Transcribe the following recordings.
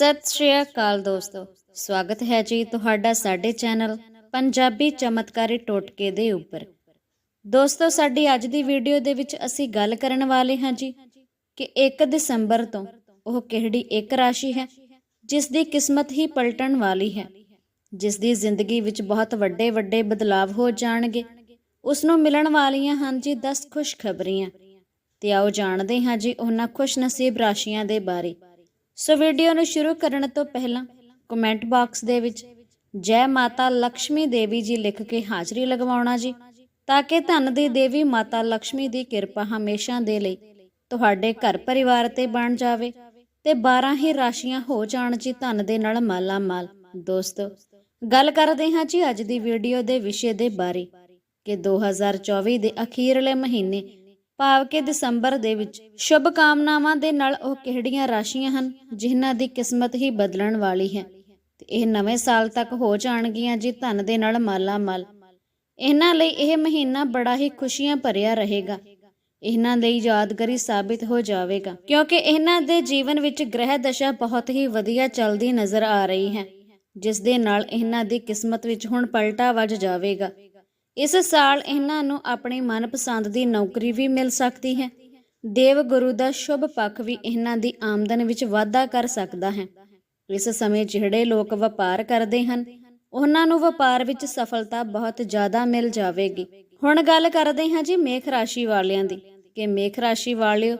ਸਤਿ ਸ਼੍ਰੀ ਅਕਾਲ ਦੋਸਤੋ। ਸਵਾਗਤ ਹੈ ਜੀ ਤੁਹਾਡਾ ਸਾਡੇ ਚੈਨਲ ਪੰਜਾਬੀ ਚਮਤਕਾਰੀ ਟੋਟਕੇ ਦੇ ਉੱਪਰ। ਦੋਸਤੋ, ਸਾਡੀ ਅੱਜ ਦੀ ਵੀਡੀਓ ਦੇ ਵਿੱਚ ਅਸੀਂ ਗੱਲ ਕਰਨ ਵਾਲੇ ਹਾਂ ਜੀ ਕਿ 1 ਦਸੰਬਰ ਤੋਂ ਉਹ ਕਿਹੜੀ ਇੱਕ ਰਾਸ਼ੀ ਹੈ, ਜਿਸ ਦੀ ਕਿਸਮਤ ਹੀ ਪਲਟਣ ਵਾਲੀ ਹੈ, ਜਿਸ ਦੀ ਜ਼ਿੰਦਗੀ ਵਿੱਚ ਬਹੁਤ ਵੱਡੇ ਵੱਡੇ ਬਦਲਾਵ ਹੋ ਜਾਣਗੇ। ਉਸ ਨੂੰ ਮਿਲਣ ਵਾਲੀਆਂ ਹਨ ਜੀ 10 ਖੁਸ਼ਖਬਰੀਆਂ। ਤੇ ਆਓ ਜਾਣਦੇ ਹਾਂ ਜੀ ਉਹਨਾਂ ਖੁਸ਼ਨਸੀਬ ਰਾਸ਼ੀਆਂ ਦੇ ਬਾਰੇ। ਸੋ ਵੀਡੀਓ ਨੂੰ ਸ਼ੁਰੂ ਕਰਨ ਤੋਂ ਪਹਿਲਾਂ ਕਮੈਂਟ ਬਾਕਸ ਦੇ ਵਿੱਚ ਜੈ ਮਾਤਾ ਲక్ష్ਮੀ ਦੇਵੀ ਜੀ ਲਿਖ ਕੇ ਹਾਜ਼ਰੀ ਲਗਵਾਉਣਾ ਜੀ, ਤਾਂ ਕਿ ਧਨ ਦੀ ਦੇਵੀ ਮਾਤਾ ਲక్ష్ਮੀ ਦੀ ਕਿਰਪਾ ਹਮੇਸ਼ਾ ਦੇ ਲਈ ਤੁਹਾਡੇ ਘਰ ਪਰਿਵਾਰ ਤੇ ਬਣ ਜਾਵੇ ਤੇ 12 ਹੀ ਰਾਸ਼ੀਆਂ ਹੋ ਜਾਣ ਜੀ ਧੰਨ ਦੇ ਨਾਲ ਮਾਲਾ ਮਾਲ। ਦੋਸਤੋ, ਗੱਲ ਕਰਦੇ ਹਾਂ ਜੀ ਅੱਜ ਦੀ ਵੀਡੀਓ ਦੇ ਵਿਸ਼ੇ ਦੇ ਬਾਰੇ ਕਿ 2024 ਦੇ ਅਖੀਰਲੇ ਮਹੀਨੇ ਭਾਵ ਕਿ ਦਸੰਬਰ ਦੇ ਵਿੱਚ ਸ਼ੁਭ ਕਾਮਨਾਵਾਂ ਦੇ ਨਾਲ ਉਹ ਕਿਹੜੀਆਂ ਰਾਸ਼ੀਆਂ ਹਨ, ਜਿਨ੍ਹਾਂ ਦੀ ਕਿਸਮਤ ਹੀ ਬਦਲਣ ਵਾਲੀ ਹੈ। ਤੇ ਇਹ ਨਵੇਂ ਸਾਲ ਤੱਕ ਹੋ ਜਾਣਗੀਆਂ ਜੀ ਧਨ ਦੇ ਨਾਲ ਮਾਲਾ ਮਾਲ ਇਹਨਾਂ ਲਈ ਇਹ ਮਹੀਨਾ ਬੜਾ ਹੀ ਖੁਸ਼ੀਆਂ ਭਰਿਆ ਰਹੇਗਾ। ਇਹਨਾਂ ਲਈ ਯਾਦਗਾਰੀ ਸਾਬਿਤ ਹੋ ਜਾਵੇਗਾ। ਕਿਉਂਕਿ ਇਹਨਾਂ ਦੇ ਜੀਵਨ ਵਿੱਚ ਗ੍ਰਹਿ ਦਸ਼ਾ ਬਹੁਤ ਹੀ ਵਧੀਆ ਚੱਲਦੀ ਨਜ਼ਰ ਆ ਰਹੀ ਹੈ, ਜਿਸ ਦੇ ਨਾਲ ਇਹਨਾਂ ਦੀ ਕਿਸਮਤ ਵਿੱਚ ਹੁਣ ਪਲਟਾ ਵੱਜ ਜਾਵੇਗਾ। ਇਸ ਸਾਲ ਇਹਨਾਂ ਨੂੰ ਆਪਣੀ ਮਨਪਸੰਦ ਦੀ ਨੌਕਰੀ ਵੀ ਮਿਲ ਸਕਦੀ ਹੈ। ਦੇਵ ਗੁਰੂ ਦਾ ਸ਼ੁਭ ਪੱਖ ਵੀ ਇਹਨਾਂ ਦੀ ਆਮਦਨ ਵਿੱਚ ਵਾਧਾ ਕਰ ਸਕਦਾ ਹੈ। ਇਸ ਸਮੇਂ ਜਿਹੜੇ ਲੋਕ ਵਪਾਰ ਕਰਦੇ ਹਨ, ਉਹਨਾਂ ਨੂੰ ਵਪਾਰ ਵਿੱਚ ਸਫਲਤਾ ਬਹੁਤ ਜ਼ਿਆਦਾ ਮਿਲ ਜਾਵੇਗੀ। ਹੁਣ ਗੱਲ ਕਰਦੇ ਹਾਂ ਜੀ ਮੇਖ ਰਾਸ਼ੀ ਵਾਲਿਆਂ ਦੀ। ਕਿ ਮੇਖ ਰਾਸ਼ੀ ਵਾਲਿਓ,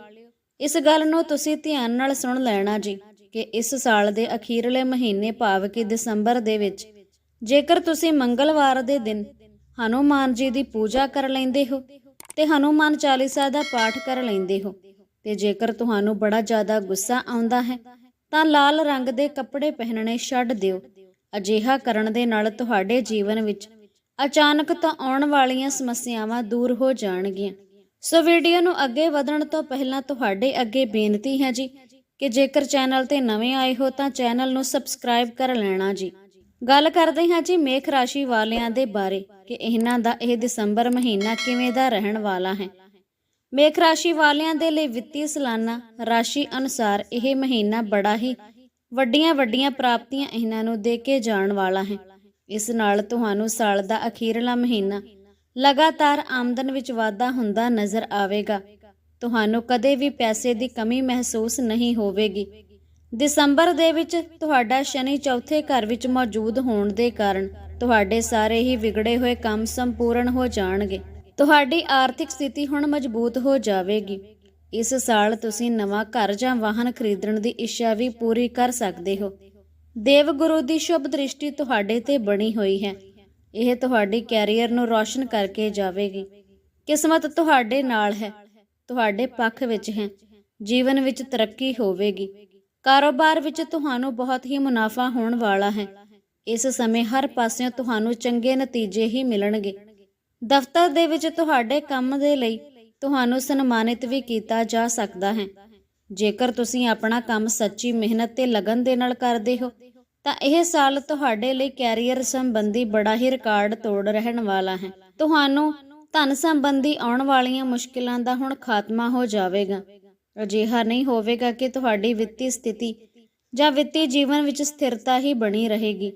ਇਸ ਗੱਲ ਨੂੰ ਤੁਸੀਂ ਧਿਆਨ ਨਾਲ ਸੁਣ ਲੈਣਾ ਜੀ ਕਿ ਇਸ ਸਾਲ ਦੇ ਅਖੀਰਲੇ ਮਹੀਨੇ ਭਾਵ ਕਿ ਦਸੰਬਰ ਦੇ ਵਿੱਚ, ਜੇਕਰ ਤੁਸੀਂ ਮੰਗਲਵਾਰ ਦੇ ਦਿਨ ਹਨੂਮਾਨ ਜੀ ਦੀ ਪੂਜਾ ਕਰ ਲੈਂਦੇ ਹੋ ਤੇ ਹਨੂਮਾਨ ਚਾਲੀਸਾ ਦਾ ਪਾਠ ਕਰ ਲੈਂਦੇ ਹੋ। ਤੇ ਜੇਕਰ ਤੁਹਾਨੂੰ ਬੜਾ ਜ਼ਿਆਦਾ ਗੁੱਸਾ ਆਉਂਦਾ ਹੈ, ਤਾਂ ਲਾਲ ਰੰਗ ਦੇ ਕੱਪੜੇ ਪਹਿਨਣੇ ਛੱਡ ਦਿਓ। ਅਜਿਹਾ ਕਰਨ ਦੇ ਨਾਲ ਤੁਹਾਡੇ ਜੀਵਨ ਵਿੱਚ ਅਚਾਨਕ ਤਾਂ ਆਉਣ ਵਾਲੀਆਂ ਸਮੱਸਿਆਵਾਂ ਦੂਰ ਹੋ ਜਾਣਗੀਆਂ। ਸੋ ਵੀਡੀਓ ਨੂੰ ਅੱਗੇ ਵਧਣ ਤੋਂ ਪਹਿਲਾਂ ਤੁਹਾਡੇ ਅੱਗੇ ਬੇਨਤੀ ਹੈ ਜੀ ਕਿ ਜੇਕਰ ਚੈਨਲ ਤੇ ਨਵੇਂ ਆਏ ਹੋ ਤਾਂ ਚੈਨਲ ਨੂੰ ਸਬਸਕ੍ਰਾਈਬ ਕਰ ਲੈਣਾ ਜੀ। ਗੱਲ ਕਰਦੇ ਹਾਂ ਜੀ ਮੇਖ ਰਾਸ਼ੀ ਵਾਲਿਆਂ ਦੇ ਬਾਰੇ ਕਿ ਇਹਨਾਂ ਦਾ ਇਹ ਦਸੰਬਰ ਮਹੀਨਾ ਕਿਵੇਂ ਦਾ ਰਹਿਣ ਵਾਲਾ ਹੈ। ਮੇਖ ਰਾਸ਼ੀ ਵਾਲਿਆਂ ਦੇ ਲਈ ਵਿੱਤੀ ਸਾਲਾਨਾ ਰਾਸ਼ੀ ਅਨੁਸਾਰ ਇਹ ਮਹੀਨਾ ਬੜਾ ਹੀ ਵੱਡੀਆਂ ਵੱਡੀਆਂ ਪ੍ਰਾਪਤੀਆਂ ਇਹਨਾਂ ਨੂੰ ਦੇ ਕੇ ਜਾਣ ਵਾਲਾ ਹੈ। ਇਸ ਨਾਲ ਤੁਹਾਨੂੰ ਸਾਲ ਦਾ ਅਖੀਰਲਾ ਮਹੀਨਾ ਲਗਾਤਾਰ ਆਮਦਨ ਵਿੱਚ ਵਾਧਾ ਹੁੰਦਾ ਨਜ਼ਰ ਆਵੇਗਾ। ਤੁਹਾਨੂੰ ਕਦੇ ਵੀ ਪੈਸੇ ਦੀ ਕਮੀ ਮਹਿਸੂਸ ਨਹੀਂ ਹੋਵੇਗੀ। ਦਸੰਬਰ ਦੇ ਵਿੱਚ ਤੁਹਾਡਾ ਸ਼ਨੀ ਚੌਥੇ ਘਰ ਵਿੱਚ ਮੌਜੂਦ ਹੋਣ ਦੇ ਕਾਰਨ ਤੁਹਾਡੇ ਸਾਰੇ ਹੀ ਵਿਗੜੇ ਹੋਏ ਕੰਮ ਸੰਪੂਰਨ ਹੋ ਜਾਣਗੇ। ਤੁਹਾਡੀ ਆਰਥਿਕ ਸਥਿਤੀ ਹੁਣ ਮਜ਼ਬੂਤ ਹੋ ਜਾਵੇਗੀ। ਇਸ ਸਾਲ ਤੁਸੀਂ ਨਵਾਂ ਘਰ ਜਾਂ ਵਾਹਨ ਖਰੀਦਣ ਦੀ ਇੱਛਾ ਵੀ ਪੂਰੀ ਕਰ ਸਕਦੇ ਹੋ। ਦੇਵ ਗੁਰੂ ਦੀ ਸ਼ੁਭ ਦ੍ਰਿਸ਼ਟੀ ਤੁਹਾਡੇ ਤੇ ਬਣੀ ਹੋਈ ਹੈ। ਇਹ ਤੁਹਾਡੀ ਕੈਰੀਅਰ ਨੂੰ ਰੌਸ਼ਨ ਕਰਕੇ ਜਾਵੇਗੀ। ਕਿਸਮਤ ਤੁਹਾਡੇ ਨਾਲ ਹੈ। ਤੁਹਾਡੇ ਪੱਖ ਵਿੱਚ ਹੈ। ਜੀਵਨ ਵਿੱਚ ਤਰੱਕੀ ਹੋਵੇਗੀ। ਕਾਰੋਬਾਰ ਵਿੱਚ ਤੁਹਾਨੂੰ ਬਹੁਤ ਹੀ ਮੁਨਾਫਾ ਹੋਣ ਵਾਲਾ ਹੈ। ਇਸ ਸਮੇਂ ਹਰ ਪਾਸਿਓਂ ਤੁਹਾਨੂੰ ਚੰਗੇ ਨਤੀਜੇ ਹੀ ਮਿਲਣਗੇ। ਦਫ਼ਤਰ ਦੇ ਵਿੱਚ ਤੁਹਾਡੇ ਕੰਮ ਦੇ ਲਈ ਤੁਹਾਨੂੰ ਸਨਮਾਨਿਤ ਵੀ ਕੀਤਾ ਜਾ ਸਕਦਾ ਹੈ। ਜੇਕਰ ਤੁਸੀਂ ਆਪਣਾ ਕੰਮ ਸੱਚੀ ਮਿਹਨਤ ਤੇ ਲਗਨ ਦੇ ਨਾਲ ਕਰਦੇ ਹੋ, ਤਾਂ ਇਹ ਸਾਲ ਤੁਹਾਡੇ ਲਈ ਕੈਰੀਅਰ ਸੰਬੰਧੀ ਬੜਾ ਹੀ ਰਿਕਾਰਡ ਤੋੜ ਰਹਿਣ ਵਾਲਾ ਹੈ। ਤੁਹਾਨੂੰ ਧਨ ਸੰਬੰਧੀ ਆਉਣ ਵਾਲੀਆਂ ਮੁਸ਼ਕਿਲਾਂ ਦਾ ਹੁਣ ਖਾਤਮਾ ਹੋ ਜਾਵੇਗਾ। ਅਜਿਹਾ ਨਹੀਂ ਹੋਵੇਗਾ ਕਿ ਤੁਹਾਡੀ ਵਿੱਤੀ ਸਥਿਤੀ ਜਾਂ ਵਿੱਤੀ ਜੀਵਨ ਵਿੱਚ ਸਥਿਰਤਾ ਹੀ ਬਣੀ ਰਹੇਗੀ।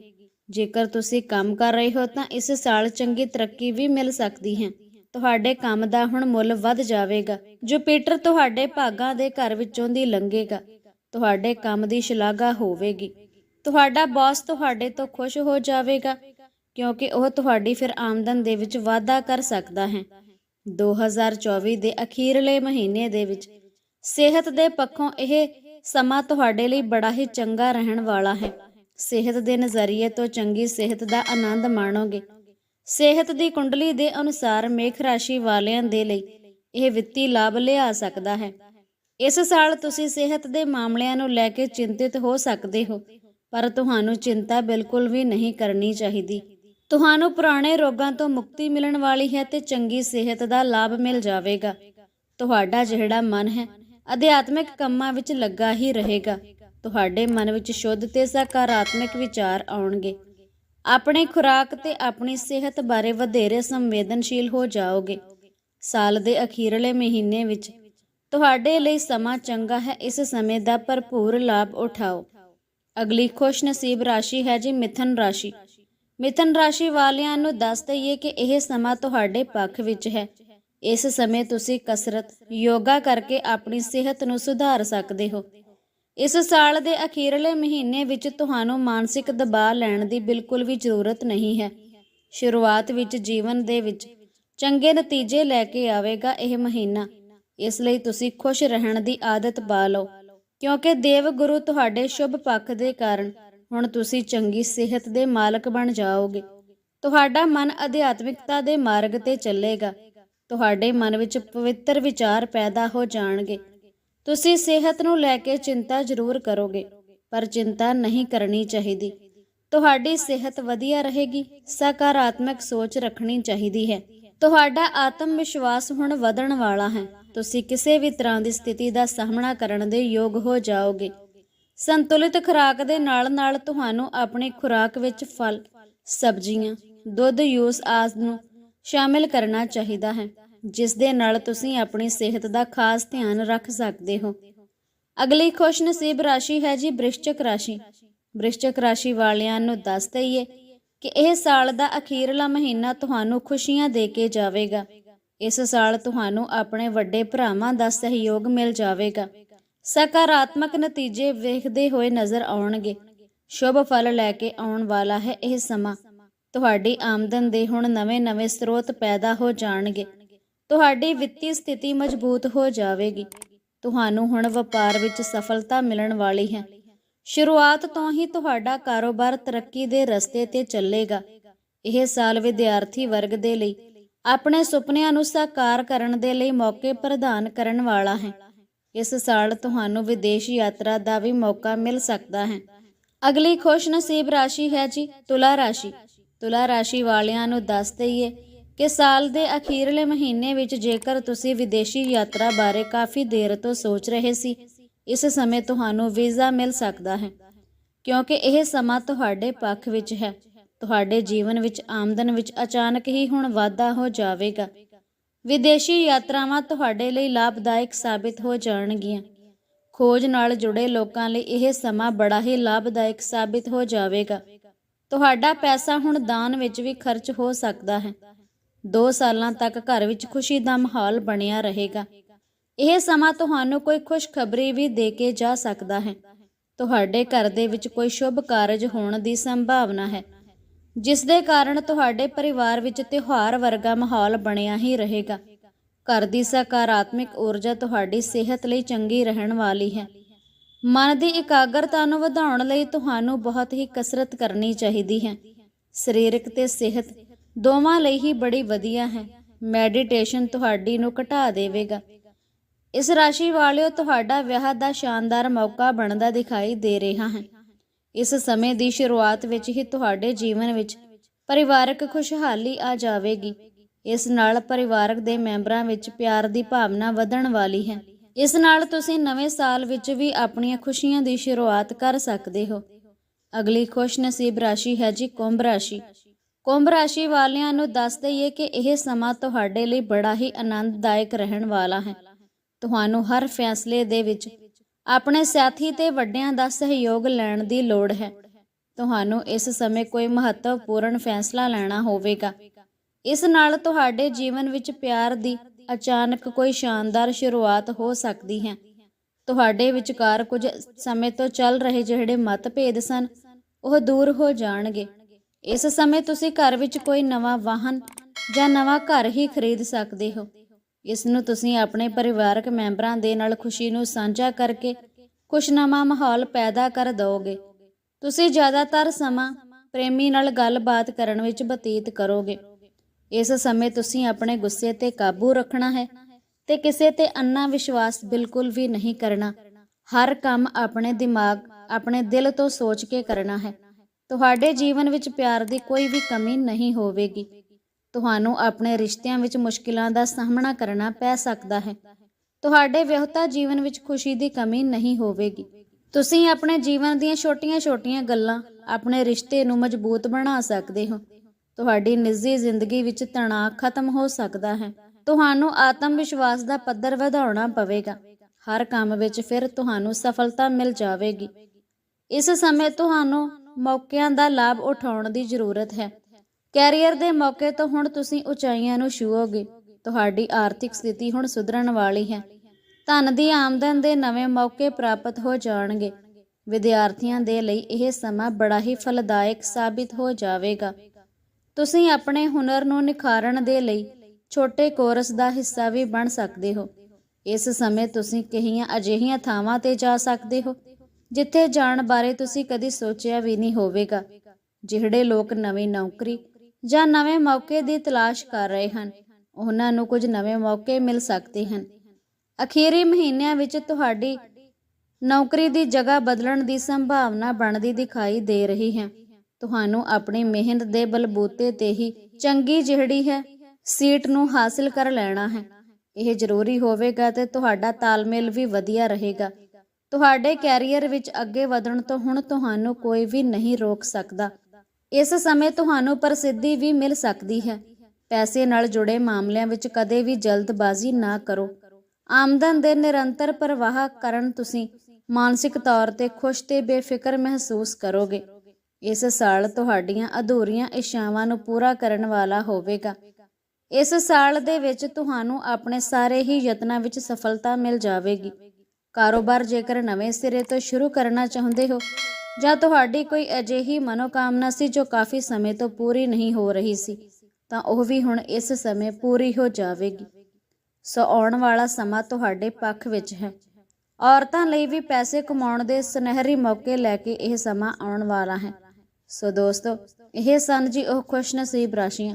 ਜੇਕਰ ਤੁਸੀਂ ਕੰਮ ਕਰ ਰਹੇ ਹੋ ਤਾਂ ਇਸ ਸਾਲ ਚੰਗੀ ਤਰੱਕੀ ਵੀ ਮਿਲ ਸਕਦੀ ਹੈ। ਤੁਹਾਡੇ ਕੰਮ ਦਾ ਹੁਣ ਮੁੱਲ ਵੱਧ ਜਾਵੇਗਾ ਜੁਪੀਟਰ ਤੁਹਾਡੇ ਭਾਗਾਂ ਦੇ ਘਰ ਵਿੱਚੋਂ ਦੀ ਲੰਘੇਗਾ। ਤੁਹਾਡੇ ਕੰਮ ਦੀ ਸ਼ਲਾਘਾ ਹੋਵੇਗੀ। ਤੁਹਾਡਾ ਬੌਸ ਤੁਹਾਡੇ ਤੋਂ ਖੁਸ਼ ਹੋ ਜਾਵੇਗਾ, ਕਿਉਂਕਿ ਉਹ ਤੁਹਾਡੀ ਫਿਰ ਆਮਦਨ ਦੇ ਵਿੱਚ ਵਾਧਾ ਕਰ ਸਕਦਾ ਹੈ। 2024 ਦੇ ਅਖੀਰਲੇ ਮਹੀਨੇ ਦੇ ਵਿੱਚ ਸਿਹਤ ਦੇ ਪੱਖੋਂ ਇਹ ਸਮਾਂ ਤੁਹਾਡੇ ਲਈ ਬੜਾ ਹੀ ਚੰਗਾ ਰਹਿਣ ਵਾਲਾ ਹੈ। ਸਿਹਤ ਦੇ ਨਜ਼ਰੀਏ ਤੋਂ ਚੰਗੀ ਸਿਹਤ ਦਾ ਆਨੰਦ ਮਾਣੋਗੇ। ਸਿਹਤ ਦੀ ਕੁੰਡਲੀ ਦੇ ਅਨੁਸਾਰ ਮੇਖ ਰਾਸ਼ੀ ਵਾਲਿਆਂ ਦੇ ਲਈ ਇਹ ਵਿੱਤੀ ਲਾਭ ਲਿਆ ਸਕਦਾ ਹੈ। ਇਸ ਸਾਲ ਤੁਸੀਂ ਸਿਹਤ ਦੇ ਮਾਮਲਿਆਂ ਨੂੰ ਲੈ ਕੇ ਚਿੰਤਿਤ ਹੋ ਸਕਦੇ ਹੋ, ਪਰ ਤੁਹਾਨੂੰ ਚਿੰਤਾ ਬਿਲਕੁਲ ਵੀ ਨਹੀਂ ਕਰਨੀ ਚਾਹੀਦੀ। ਤੁਹਾਨੂੰ ਪੁਰਾਣੇ ਰੋਗਾਂ ਤੋਂ ਮੁਕਤੀ ਮਿਲਣ ਵਾਲੀ ਹੈ ਤੇ ਚੰਗੀ ਸਿਹਤ ਦਾ ਲਾਭ ਮਿਲ ਜਾਵੇਗਾ। ਤੁਹਾਡਾ ਜਿਹੜਾ ਮਨ ਹੈ ਅਧਿਆਤਮਿਕ ਕੰਮਾਂ ਵਿੱਚ ਲੱਗਾ ਹੀ ਰਹੇਗਾ। ਤੁਹਾਡੇ ਮਨ ਵਿੱਚ ਸ਼ੁੱਧ ਤੇ ਸਕਾਰਾਤਮਕ ਵਿਚਾਰ ਆਉਣਗੇ। ਆਪਣੀ ਖੁਰਾਕ ਤੇ ਆਪਣੀ ਸਿਹਤ ਬਾਰੇ ਵਧੇਰੇ ਸੰਵੇਦਨਸ਼ੀਲ ਹੋ ਜਾਓਗੇ। ਸਾਲ ਦੇ ਅਖੀਰਲੇ ਮਹੀਨੇ ਵਿੱਚ ਤੁਹਾਡੇ ਲਈ ਸਮਾਂ ਚੰਗਾ ਹੈ। ਇਸ ਸਮੇਂ ਦਾ ਭਰਪੂਰ ਲਾਭ ਉਠਾਓ। ਅਗਲੀ ਖੁਸ਼ ਨਸੀਬ ਰਾਸ਼ੀ ਹੈ ਜੀ ਮਿਥਨ ਰਾਸ਼ੀ। ਮਿਥਨ ਰਾਸ਼ੀ ਵਾਲਿਆਂ ਨੂੰ ਦੱਸ ਦਈਏ ਕਿ ਇਹ ਸਮਾਂ ਤੁਹਾਡੇ ਪੱਖ ਵਿੱਚ ਹੈ। ਇਸ ਸਮੇਂ ਤੁਸੀਂ ਕਸਰਤ, ਯੋਗਾ ਕਰਕੇ ਆਪਣੀ ਸਿਹਤ ਨੂੰ ਸੁਧਾਰ ਸਕਦੇ ਹੋ। ਇਸ ਸਾਲ ਦੇ ਅਖੀਰਲੇ ਮਹੀਨੇ ਵਿੱਚ ਤੁਹਾਨੂੰ ਮਾਨਸਿਕ ਦਬਾਅ ਲੈਣ ਦੀ ਬਿਲਕੁਲ ਵੀ ਜ਼ਰੂਰਤ ਨਹੀਂ ਹੈ। ਸ਼ੁਰੂਆਤ ਵਿੱਚ ਜੀਵਨ ਦੇ ਵਿੱਚ ਚੰਗੇ ਨਤੀਜੇ ਲੈ ਕੇ ਆਵੇਗਾ ਇਹ ਮਹੀਨਾ। ਇਸ ਲਈ ਤੁਸੀਂ ਖੁਸ਼ ਰਹਿਣ ਦੀ ਆਦਤ ਪਾ ਲਓ, ਕਿਉਂਕਿ ਦੇਵ ਗੁਰੂ ਤੁਹਾਡੇ ਸ਼ੁਭ ਪੱਖ ਦੇ ਕਾਰਨ ਹੁਣ ਤੁਸੀਂ ਚੰਗੀ ਸਿਹਤ ਦੇ ਮਾਲਕ ਬਣ ਜਾਓਗੇ। ਤੁਹਾਡਾ ਮਨ ਅਧਿਆਤਮਿਕਤਾ ਦੇ ਮਾਰਗ ਤੇ ਚੱਲੇਗਾ। ਤੁਹਾਡੇ ਮਨ ਵਿੱਚ ਪਵਿੱਤਰ ਵਿਚਾਰ ਪੈਦਾ ਹੋ ਜਾਣਗੇ। ਤੁਸੀਂ ਸਿਹਤ ਨੂੰ ਲੈ ਕੇ ਚਿੰਤਾ ਜ਼ਰੂਰ ਕਰੋਗੇ ਪਰ ਚਿੰਤਾ ਨਹੀਂ ਕਰਨੀ ਚਾਹੀਦੀ। ਤੁਹਾਡੀ ਸਿਹਤ ਵਧੀਆ ਰਹੇਗੀ ਸਕਾਰਾਤਮਕ ਸੋਚ ਰੱਖਣੀ ਚਾਹੀਦੀ ਹੈ। ਤੁਹਾਡਾ ਆਤਮ ਵਿਸ਼ਵਾਸ ਹੁਣ ਵਧਣ ਵਾਲਾ ਹੈ। ਤੁਸੀਂ ਕਿਸੇ ਵੀ ਤਰ੍ਹਾਂ ਦੀ ਸਥਿਤੀ ਦਾ ਸਾਹਮਣਾ ਕਰਨ ਦੇ ਯੋਗ ਹੋ ਜਾਓਗੇ। ਸੰਤੁਲਿਤ ਖੁਰਾਕ ਦੇ ਨਾਲ-ਨਾਲ ਤੁਹਾਨੂੰ ਆਪਣੀ ਖੁਰਾਕ ਵਿੱਚ ਫਲ, ਸਬਜ਼ੀਆਂ, ਦੁੱਧ ਯੂਸ ਆਦਿ ਨੂੰ ਸ਼ਾਮਿਲ ਕਰਨਾ ਚਾਹੀਦਾ ਹੈ, ਜਿਸ ਦੇ ਨਾਲ ਤੁਸੀਂ ਆਪਣੀ ਸਿਹਤ ਦਾ ਖਾਸ ਧਿਆਨ ਰੱਖ ਸਕਦੇ ਹੋ। ਅਗਲੀ ਖੁਸ਼ ਨਸੀਬ ਰਾਸ਼ੀ ਹੈ ਜੀ ਬ੍ਰਿਸ਼ਚਕ ਰਾਸ਼ੀ। ਬ੍ਰਿਸ਼ਚਕ ਰਾਸ਼ੀ ਵਾਲਿਆਂ ਨੂੰ ਦੱਸ ਦਈਏ ਕਿ ਇਹ ਸਾਲ ਦਾ ਅਖੀਰਲਾ ਮਹੀਨਾ ਤੁਹਾਨੂੰ ਖੁਸ਼ੀਆਂ ਦੇ ਕੇ ਜਾਵੇਗਾ। ਇਸ ਸਾਲ ਤੁਹਾਨੂੰ ਆਪਣੇ ਵੱਡੇ ਭਰਾਵਾਂ ਦਾ ਸਹਿਯੋਗ ਮਿਲ ਜਾਵੇਗਾ। ਸਕਾਰਾਤਮਕ ਨਤੀਜੇ ਵੇਖਦੇ ਹੋਏ ਨਜ਼ਰ ਆਉਣਗੇ। ਸ਼ੁਭ ਫਲ ਲੈ ਕੇ ਆਉਣ ਵਾਲਾ ਹੈ ਇਹ ਸਮਾਂ। ਤੁਹਾਡੀ ਆਮਦਨ ਦੇ ਹੁਣ ਨਵੇਂ-ਨਵੇਂ ਸਰੋਤ ਪੈਦਾ ਹੋ ਜਾਣਗੇ। ਤੁਹਾਡੀ ਵਿੱਤੀ ਸਥਿਤੀ ਮਜ਼ਬੂਤ ਹੋ ਜਾਵੇਗੀ। ਤੁਹਾਨੂੰ ਹੁਣ ਵਪਾਰ ਵਿੱਚ ਸਫਲਤਾ ਮਿਲਣ ਵਾਲੀ ਹੈ। ਸ਼ੁਰੂਆਤ ਤੋਂ ਹੀ ਤੁਹਾਡਾ ਕਾਰੋਬਾਰ ਤਰੱਕੀ ਦੇ ਰਸਤੇ ਤੇ ਚੱਲੇਗਾ। ਇਹ ਸਾਲ ਵਿਦਿਆਰਥੀ ਵਰਗ ਦੇ ਲਈ, ਆਪਣੇ ਸੁਪਨਿਆਂ ਨੂੰ ਸਾਕਾਰ ਕਰਨ ਦੇ ਲਈ ਮੌਕੇ ਪ੍ਰਦਾਨ ਕਰਨ ਵਾਲਾ ਹੈ। ਇਸ ਸਾਲ ਤੁਹਾਨੂੰ ਵਿਦੇਸ਼ ਯਾਤਰਾ ਦਾ ਵੀ ਮੌਕਾ ਮਿਲ ਸਕਦਾ ਹੈ। ਅਗਲੀ ਖੁਸ਼ ਨਸੀਬ ਰਾਸ਼ੀ ਹੈ ਜੀ, ਤੁਲਾ ਰਾਸ਼ੀ। ਤੁਲਾ ਰਾਸ਼ੀ ਵਾਲਿਆਂ ਨੂੰ ਦੱਸ ਦਈਏ ਕਿ ਸਾਲ ਦੇ ਅਖੀਰਲੇ ਮਹੀਨੇ ਵਿੱਚ ਜੇਕਰ ਤੁਸੀਂ ਵਿਦੇਸ਼ੀ ਯਾਤਰਾ ਬਾਰੇ ਕਾਫੀ ਦੇਰ ਤੋਂ ਸੋਚ ਰਹੇ ਸੀ, ਇਸ ਸਮੇਂ ਤੁਹਾਨੂੰ ਵੀਜ਼ਾ ਮਿਲ ਸਕਦਾ ਹੈ, ਕਿਉਂਕਿ ਇਹ ਸਮਾਂ ਤੁਹਾਡੇ ਪੱਖ ਵਿੱਚ ਹੈ, ਤੁਹਾਡੇ ਜੀਵਨ ਵਿੱਚ ਆਮਦਨ ਵਿੱਚ ਅਚਾਨਕ ਹੀ ਹੁਣ ਵਾਧਾ ਹੋ ਜਾਵੇਗਾ। ਵਿਦੇਸ਼ੀ ਯਾਤਰਾਵਾਂ ਤੁਹਾਡੇ ਲਈ ਲਾਭਦਾਇਕ ਸਾਬਿਤ ਹੋ ਜਾਣਗੀਆਂ। ਖੋਜ ਨਾਲ ਜੁੜੇ ਲੋਕਾਂ ਲਈ ਇਹ ਸਮਾਂ ਬੜਾ ਹੀ ਲਾਭਦਾਇਕ ਸਾਬਿਤ ਹੋ ਜਾਵੇਗਾ। ਤੁਹਾਡਾ ਪੈਸਾ ਹੁਣ ਦਾਨ ਵਿੱਚ ਵੀ ਖਰਚ ਹੋ ਸਕਦਾ ਹੈ। 2 ਸਾਲਾਂ ਤੱਕ ਘਰ ਵਿੱਚ ਖੁਸ਼ੀ ਦਾ ਮਾਹੌਲ ਬਣਿਆ ਰਹੇਗਾ। ਇਹ ਸਮਾਂ ਤੁਹਾਨੂੰ ਕੋਈ ਖੁਸ਼ਖਬਰੀ ਵੀ ਦੇ ਕੇ ਜਾ ਸਕਦਾ ਹੈ। ਤੁਹਾਡੇ ਘਰ ਦੇ ਵਿੱਚ ਕੋਈ ਸ਼ੁਭ ਕਾਰਜ ਹੋਣ ਦੀ ਸੰਭਾਵਨਾ ਹੈ, ਜਿਸ ਦੇ ਕਾਰਨ ਤੁਹਾਡੇ ਪਰਿਵਾਰ ਵਿੱਚ ਤਿਉਹਾਰ ਵਰਗਾ ਮਾਹੌਲ ਬਣਿਆ ਹੀ ਰਹੇਗਾ। ਘਰ ਦੀ ਸਕਾਰਾਤਮਕ ਊਰਜਾ ਤੁਹਾਡੀ ਸਿਹਤ ਲਈ ਚੰਗੀ ਰਹਿਣ ਵਾਲੀ ਹੈ। ਮਨ ਦੀ ਇਕਾਗਰਤਾ ਨੂੰ ਵਧਾਉਣ ਲਈ ਤੁਹਾਨੂੰ ਬਹੁਤ ਹੀ ਕਸਰਤ ਕਰਨੀ ਚਾਹੀਦੀ ਹੈ। ਸਰੀਰਕ ਤੇ ਸਿਹਤ ਦੋਵਾਂ ਲਈ ਹੀ ਬੜੀ ਵਧੀਆ ਹੈ। ਮੈਡੀਟੇਸ਼ਨ ਤੁਹਾਡੀ ਨੂੰ ਘਟਾ ਦੇਵੇਗਾ। ਇਸ ਰਾਸ਼ੀ ਵਾਲਿਓ ਤੁਹਾਡਾ ਵਿਆਹ ਦਾ ਸ਼ਾਨਦਾਰ ਮੌਕਾ ਬਣਦਾ ਦਿਖਾਈ ਦੇ ਰਿਹਾ ਹੈ। ਇਸ ਸਮੇਂ ਦੀ ਸ਼ੁਰੂਆਤ ਵਿੱਚ ਹੀ ਤੁਹਾਡੇ ਜੀਵਨ ਵਿੱਚ ਪਰਿਵਾਰਕ ਖੁਸ਼ਹਾਲੀ ਆ ਜਾਵੇਗੀ। ਇਸ ਨਾਲ ਪਰਿਵਾਰਕ ਦੇ ਮੈਂਬਰਾਂ ਵਿੱਚ ਪਿਆਰ ਦੀ ਭਾਵਨਾ ਵਧਣ ਵਾਲੀ ਹੈ। ਇਸ ਨਾਲ ਤੁਸੀਂ ਨਵੇਂ ਸਾਲ ਵਿੱਚ ਵੀ ਆਪਣੀਆਂ ਖੁਸ਼ੀਆਂ ਦੀ ਸ਼ੁਰੂਆਤ ਕਰ ਸਕਦੇ ਹੋ। ਅਗਲੀ ਖੁਸ਼ ਰਾਸ਼ੀ ਹੈ ਜੀ ਕੁੰਭ ਰਾਸ਼ੀ। ਕੁੰਭ ਰਾਸ਼ੀ ਵਾਲਿਆਂ ਨੂੰ ਦੱਸ ਦਈਏ ਕਿ ਇਹ ਸਮਾਂ ਤੁਹਾਡੇ ਲਈ ਬੜਾ ਹੀ ਆਨੰਦਦਾਇਕ ਰਹਿਣ ਵਾਲਾ ਹੈ। ਤੁਹਾਨੂੰ ਹਰ ਫੈਸਲੇ ਦੇ ਵਿੱਚ ਆਪਣੇ ਸਾਥੀ ਤੇ ਵੱਡਿਆਂ ਦਾ ਸਹਿਯੋਗ ਲੈਣ ਦੀ ਲੋੜ ਹੈ। ਤੁਹਾਨੂੰ ਇਸ ਸਮੇਂ ਕੋਈ ਮਹੱਤਵਪੂਰਨ ਫੈਸਲਾ ਲੈਣਾ ਹੋਵੇਗਾ। ਇਸ ਨਾਲ ਤੁਹਾਡੇ ਜੀਵਨ ਵਿੱਚ ਪਿਆਰ ਦੀ ਅਚਾਨਕ ਕੋਈ ਸ਼ਾਨਦਾਰ ਸ਼ੁਰੂਆਤ ਹੋ ਸਕਦੀ ਹੈ। ਤੁਹਾਡੇ ਵਿਚਕਾਰ ਕੁਝ ਸਮੇਂ ਤੋਂ ਚੱਲ ਰਹੇ ਜਿਹੜੇ ਮਤਭੇਦ ਸਨ, ਉਹ ਦੂਰ ਹੋ ਜਾਣਗੇ। ਇਸ ਸਮੇਂ ਤੁਸੀਂ ਘਰ ਵਿੱਚ ਕੋਈ ਨਵਾਂ ਵਾਹਨ ਜਾਂ ਨਵਾਂ ਘਰ ਹੀ ਖਰੀਦ ਸਕਦੇ ਹੋ। ਇਸ ਨੂੰ ਤੁਸੀਂ ਆਪਣੇ ਪਰਿਵਾਰਕ ਮੈਂਬਰਾਂ ਦੇ ਨਾਲ ਖੁਸ਼ੀ ਨੂੰ ਸਾਂਝਾ ਕਰਕੇ ਖੁਸ਼ਨਮਾ ਮਾਹੌਲ ਪੈਦਾ ਕਰ ਦਿਓਗੇ। ਤੁਸੀਂ ਜ਼ਿਆਦਾਤਰ ਸਮਾਂ ਪ੍ਰੇਮੀ ਨਾਲ ਗੱਲਬਾਤ ਕਰਨ ਵਿੱਚ ਬਤੀਤ ਕਰੋਗੇ। ਇਸ ਸਮੇਂ ਤੁਸੀਂ ਆਪਣੇ ਗੁੱਸੇ ਤੇ ਕਾਬੂ ਰੱਖਣਾ ਹੈ ਤੇ ਕਿਸੇ ਤੇ ਅੰਨਾ ਵਿਸ਼ਵਾਸ ਬਿਲਕੁਲ ਵੀ ਨਹੀਂ ਕਰਨਾ। ਹਰ ਕੰਮ ਆਪਣੇ ਦਿਮਾਗ, ਆਪਣੇ ਦਿਲ ਤੋਂ ਸੋਚ ਕੇ ਕਰਨਾ ਹੈ। ਤੁਹਾਡੇ ਜੀਵਨ ਵਿੱਚ ਪਿਆਰ ਦੀ ਕੋਈ ਵੀ ਕਮੀ ਨਹੀਂ ਹੋਵੇਗੀ। ਤੁਹਾਨੂੰ ਆਪਣੇ ਰਿਸ਼ਤਿਆਂ ਵਿੱਚ ਮੁਸ਼ਕਿਲਾਂ ਦਾ ਸਾਹਮਣਾ ਕਰਨਾ ਪੈ ਸਕਦਾ ਹੈ। ਤੁਹਾਡੇ ਵਿਆਹਤਾ ਜੀਵਨ ਵਿੱਚ ਖੁਸ਼ੀ ਦੀ ਕਮੀ ਨਹੀਂ ਹੋਵੇਗੀ। ਤੁਸੀਂ ਆਪਣੇ ਜੀਵਨ ਦੀਆਂ ਛੋਟੀਆਂ-ਛੋਟੀਆਂ ਗੱਲਾਂ ਆਪਣੇ ਰਿਸ਼ਤੇ ਨੂੰ ਮਜ਼ਬੂਤ ਬਣਾ ਸਕਦੇ ਹੋ। ਤੁਹਾਡੀ ਨਿੱਜੀ ਜ਼ਿੰਦਗੀ ਵਿੱਚ ਤਣਾਅ ਖਤਮ ਹੋ ਸਕਦਾ ਹੈ। ਤੁਹਾਨੂੰ ਆਤਮ ਵਿਸ਼ਵਾਸ ਦਾ ਪੱਧਰ ਵਧਾਉਣਾ ਪਵੇਗਾ। ਹਰ ਕੰਮ ਵਿੱਚ ਫਿਰ ਤੁਹਾਨੂੰ ਸਫਲਤਾ ਮਿਲ ਜਾਵੇਗੀ। ਇਸ ਸਮੇਂ ਤੁਹਾਨੂੰ ਮੌਕਿਆਂ ਦਾ ਲਾਭ ਉਠਾਉਣ ਦੀ ਜ਼ਰੂਰਤ ਹੈ। ਕੈਰੀਅਰ ਦੇ ਮੌਕੇ ਤੋਂ ਹੁਣ ਤੁਸੀਂ ਉਚਾਈਆਂ ਨੂੰ ਛੂਹੋਗੇ। ਤੁਹਾਡੀ ਆਰਥਿਕ ਸਥਿਤੀ ਹੁਣ ਸੁਧਰਨ ਵਾਲੀ ਹੈ। ਧਨ ਦੀ ਆਮਦਨ ਦੇ ਨਵੇਂ ਮੌਕੇ ਪ੍ਰਾਪਤ ਹੋ ਜਾਣਗੇ। ਵਿਦਿਆਰਥੀਆਂ ਦੇ ਲਈ ਇਹ ਸਮਾਂ ਬੜਾ ਹੀ ਫਲਦਾਇਕ ਸਾਬਿਤ ਹੋ ਜਾਵੇਗਾ। ਤੁਸੀਂ ਆਪਣੇ ਹੁਨਰ ਨੂੰ ਨਿਖਾਰਨ ਦੇ ਲਈ ਛੋਟੇ ਕੋਰਸ ਦਾ ਹਿੱਸਾ ਵੀ ਬਣ ਸਕਦੇ ਹੋ। ਇਸ ਸਮੇਂ ਤੁਸੀਂ ਕਈਆਂ ਅਜਿਹੀਆਂ ਥਾਵਾਂ ਤੇ ਜਾ ਸਕਦੇ ਹੋ, ਜਿੱਥੇ ਜਾਣ ਬਾਰੇ ਤੁਸੀਂ ਕਦੀ ਸੋਚਿਆ ਵੀ ਨਹੀਂ ਹੋਵੇਗਾ, ਜਿਹੜੇ ਲੋਕ ਨਵੀਂ ਨੌਕਰੀ ਜਾਂ ਨਵੇਂ ਮੌਕੇ ਦੀ ਤਲਾਸ਼ ਕਰ ਰਹੇ ਹਨ, ਉਹਨਾਂ ਨੂੰ ਕੁਝ ਨਵੇਂ ਮੌਕੇ ਮਿਲ ਸਕਦੇ ਹਨ। ਅਖੀਰੀ ਮਹੀਨਿਆਂ ਵਿੱਚ ਤੁਹਾਡੀ ਨੌਕਰੀ ਦੀ ਜਗ੍ਹਾ ਬਦਲਣ ਦੀ ਸੰਭਾਵਨਾ ਬਣਦੀ ਦਿਖਾਈ ਦੇ ਰਹੀ ਹੈ। ਤੁਹਾਨੂੰ ਆਪਣੀ ਮਿਹਨਤ ਦੇ ਬਲਬੂਤੇ ਤੇ ਹੀ ਚੰਗੀ ਜਿਹੜੀ ਹੈ ਸੀਟ ਨੂੰ ਹਾਸਲ ਕਰ ਲੈਣਾ ਹੈ। ਇਹ ਜ਼ਰੂਰੀ ਹੋਵੇਗਾ ਤੇ ਤੁਹਾਡਾ ਤਾਲਮੇਲ ਵੀ ਵਧੀਆ ਰਹੇਗਾ। ਤੁਹਾਡੇ ਕੈਰੀਅਰ ਵਿੱਚ ਅੱਗੇ ਵਧਣ ਤੋਂ ਹੁਣ ਤੁਹਾਨੂੰ ਕੋਈ ਵੀ ਨਹੀਂ ਰੋਕ ਸਕਦਾ। ਇਸ ਸਮੇਂ ਤੁਹਾਨੂੰ ਪ੍ਰਸਿੱਧੀ ਵੀ ਮਿਲ ਸਕਦੀ ਹੈ। ਪੈਸੇ ਨਾਲ ਜੁੜੇ ਮਾਮਲਿਆਂ ਵਿੱਚ ਕਦੇ ਵੀ ਜਲਦਬਾਜ਼ੀ ਨਾ ਕਰੋ। ਆਮਦਨ ਦੇ ਨਿਰੰਤਰ ਪ੍ਰਵਾਹ ਕਰਨ ਤੁਸੀਂ ਮਾਨਸਿਕ ਤੌਰ ਤੇ ਖੁਸ਼ ਤੇ ਬੇਫਿਕਰ ਮਹਿਸੂਸ ਕਰੋਗੇ। ਇਸ ਸਾਲ ਤੁਹਾਡੀਆਂ ਅਧੂਰੀਆਂ ਇੱਛਾਵਾਂ ਨੂੰ ਪੂਰਾ ਕਰਨ ਵਾਲਾ ਹੋਵੇਗਾ। ਇਸ ਸਾਲ ਦੇ ਵਿੱਚ ਤੁਹਾਨੂੰ ਆਪਣੇ ਸਾਰੇ ਹੀ ਯਤਨਾਂ ਵਿੱਚ ਸਫਲਤਾ ਮਿਲ ਜਾਵੇਗੀ। ਕਾਰੋਬਾਰ ਜੇਕਰ ਨਵੇਂ ਸਿਰੇ ਤੋਂ ਸ਼ੁਰੂ ਕਰਨਾ ਚਾਹੁੰਦੇ ਹੋ, ਜਾਂ ਤੁਹਾਡੀ ਕੋਈ ਅਜਿਹੀ ਮਨੋਕਾਮਨਾ ਸੀ ਜੋ ਕਾਫੀ ਸਮੇਂ ਤੋਂ ਪੂਰੀ ਨਹੀਂ ਹੋ ਰਹੀ ਸੀ, ਤਾਂ ਉਹ ਵੀ ਹੁਣ ਇਸ ਸਮੇਂ ਪੂਰੀ ਹੋ ਜਾਵੇਗੀ। ਸੋ ਆਉਣ ਵਾਲਾ ਸਮਾਂ ਤੁਹਾਡੇ ਪੱਖ ਵਿੱਚ ਹੈ। ਔਰਤਾਂ ਲਈ ਵੀ ਪੈਸੇ ਕਮਾਉਣ ਦੇ ਸੁਨਹਿਰੀ ਮੌਕੇ ਲੈ ਕੇ ਇਹ ਸਮਾਂ ਆਉਣ ਵਾਲਾ ਹੈ। ਸੋ ਦੋਸਤੋ, ਇਹ ਸਨ ਜੀ ਉਹ ਖੁਸ਼ਨਸੀਬ ਰਾਸ਼ੀਆਂ,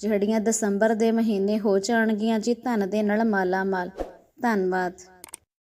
ਜਿਹੜੀਆਂ ਦਸੰਬਰ ਦੇ ਮਹੀਨੇ ਹੋ ਜਾਣਗੀਆਂ ਜੀ ਧਨ ਦੇ ਨਾਲ ਮਾਲਾ ਮਾਲ ਧੰਨਵਾਦ।